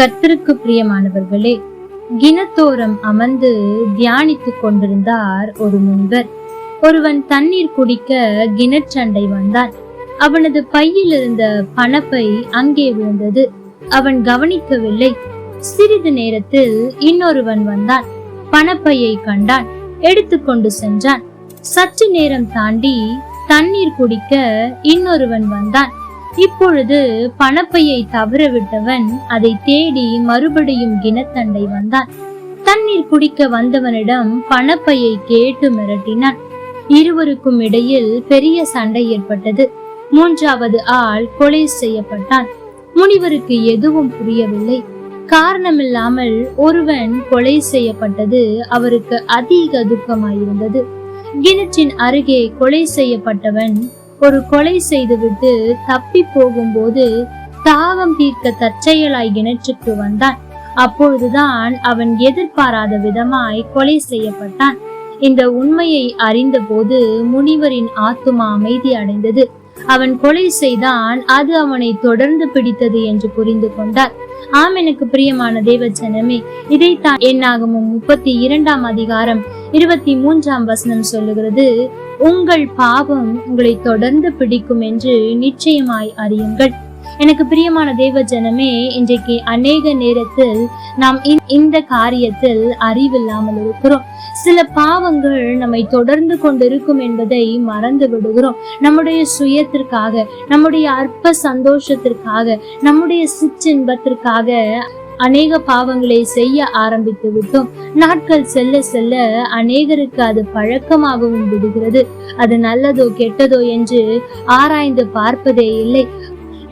கர்த்தருக்கு பிரியமானவர்களே கிணத்தோரம் அமர்ந்து தியானித்துக் கொண்டிருந்தார் ஒரு முனிவர் ஒருவன் தண்ணீர் குடிக்க கிணற்றண்டை வந்தான். அவனது பையில் இருந்த பணப்பை அங்கே விழுந்தது. அவன் கவனிக்கவில்லை. சிறிது நேரத்தில் இன்னொருவன் வந்தான். பணப்பையை கண்டான். எடுத்துக்கொண்டு சென்றான். சற்று நேரம் தாண்டி தண்ணீர் குடிக்க இன்னொருவன் வந்தான். இப்பொழுது பணப்பையை தவற விட்டவன் அதை தேடி மறுபடியும் கிணத்தண்டை வந்தான். தண்ணீர் குடிக்க வந்தவனிடம் பணப்பையை கேட்டு மிரட்டினான். இருவருக்கும் இடையில் பெரிய சண்டை ஏற்பட்டது. மூன்றாவது ஆள் கொலை செய்யப்பட்டான். முனிவருக்கு எதுவும் புரியவில்லை. காரணமில்லாமல் ஒருவன் கொலை செய்யப்பட்டது அவருக்கு அதிக துக்கமாயிருந்தது. கிணற்றின் அருகே கொலை செய்யப்பட்டவன் ஒரு கொலை செய்துவிட்டு தப்பி போகும்போது தாகம் தீர்க்க தற்செயலாய் கிணற்றுக்கு வந்தான். அப்பொழுதுதான் அவன் எதிர்பாராத விதமாய் கொலை செய்யப்பட்டான். இந்த உண்மையை அறிந்தபோது முனிவரின் ஆத்துமா அமைதி அடைந்தது. அவன் கொலை செய்தான் அது அவனை தொடர்ந்து பிடித்தது என்று புரிந்து கொண்டார். ஆம் எனக்கு பிரியமான தேவச்சனமே இதைத்தான் என்னாகமும் முப்பத்தி இரண்டாம் அதிகாரம் இருபத்தி மூன்றாம் வசனம் சொல்லுகிறது. உங்கள் பாவம் உங்களை தொடர்ந்து பிடிக்கும் என்று நிச்சயமாய் அறியுங்கள். எனக்கு பிரியமான தேவ ஜனமே இன்றைக்கு அநேக நேரத்தில் நாம் இந்த- இந்த காரியத்தில் அறிவில்லாமல் இருக்கிறோம். சில பாவங்கள் நம்மை தொடர்ந்து கொண்டிருக்கும் என்பதை மறந்து விடுகிறோம். நம்முடைய சுயத்திற்காக நம்முடைய அற்ப சந்தோஷத்திற்காக நம்முடைய சிற்றின்பத்திற்காக அநேக பாவங்களை செய்ய ஆரம்பித்து விட்டோம். நாட்கள் செல்ல செல்ல அநேகருக்கு அது பழக்கமாகவும் விடுகிறது. அது நல்லதோ கெட்டதோ என்று ஆராய்ந்து பார்ப்பதே இல்லை.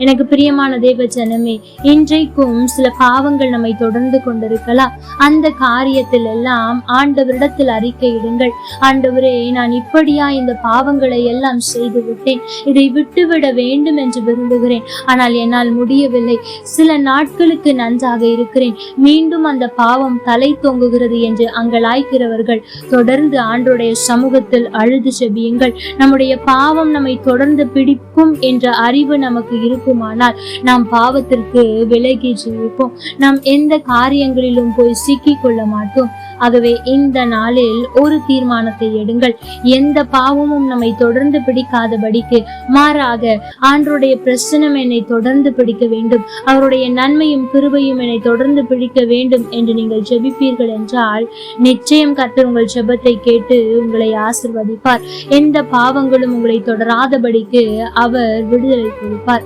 எனக்கு பிரியமான தேவ ஜனமே இன்றைக்கும் சில பாவங்கள் நம்மை தொடர்ந்து கொண்டிருக்கலாம். அந்த காரியத்தில் எல்லாம் ஆண்டவரிடத்தில் அறிக்கையிடுங்கள் ஆண்டவரே நான் இப்படியா இந்த பாவங்களை எல்லாம் செய்து விட்டேன் இதை விட்டுவிட வேண்டும் என்று விரும்புகிறேன். ஆனால் என்னால் முடியவில்லை. சில நாட்களுக்கு நன்றாக இருக்கிறேன். மீண்டும் அந்த பாவம் தலை தொங்குகிறது என்று அங்கலாய்க்கிறவர்கள் தொடர்ந்து ஆண்டோடைய சமூகத்தில் அழுது செபியுங்கள். நம்முடைய பாவம் நம்மை தொடர்ந்து பிடிக்கும் என்ற அறிவு நமக்கு இருக்கும். இருக்குமானால் நாம் பாவத்திற்கு விலகி ஜீவிப்போம் நாம் எந்த காரியங்களிலும் போய் சிக்கிக் கொள்ள மாட்டோம். ஆகவே இந்த நாளில் ஒரு தீர்மானத்தை எடுங்கள். எந்த பாவமும் நம்மை தொடர்ந்து பிடிக்காதபடிக்கு மாறாக ஆண்டருடைய பிரசனம் என்னை தொடர்ந்து பிடிக்க வேண்டும். அவருடைய நன்மையும் கிருபையும் என்னை தொடர்ந்து பிடிக்க வேண்டும் என்று நீங்கள் ஜெபிப்பீர்கள் என்றால் நிச்சயம் கர்த்தர் உங்கள் ஜெபத்தை கேட்டு உங்களை ஆசிர்வதிப்பார். எந்த பாவங்களும் உங்களை தொடராதபடிக்கு அவர் விடுதலை கொடுப்பார்.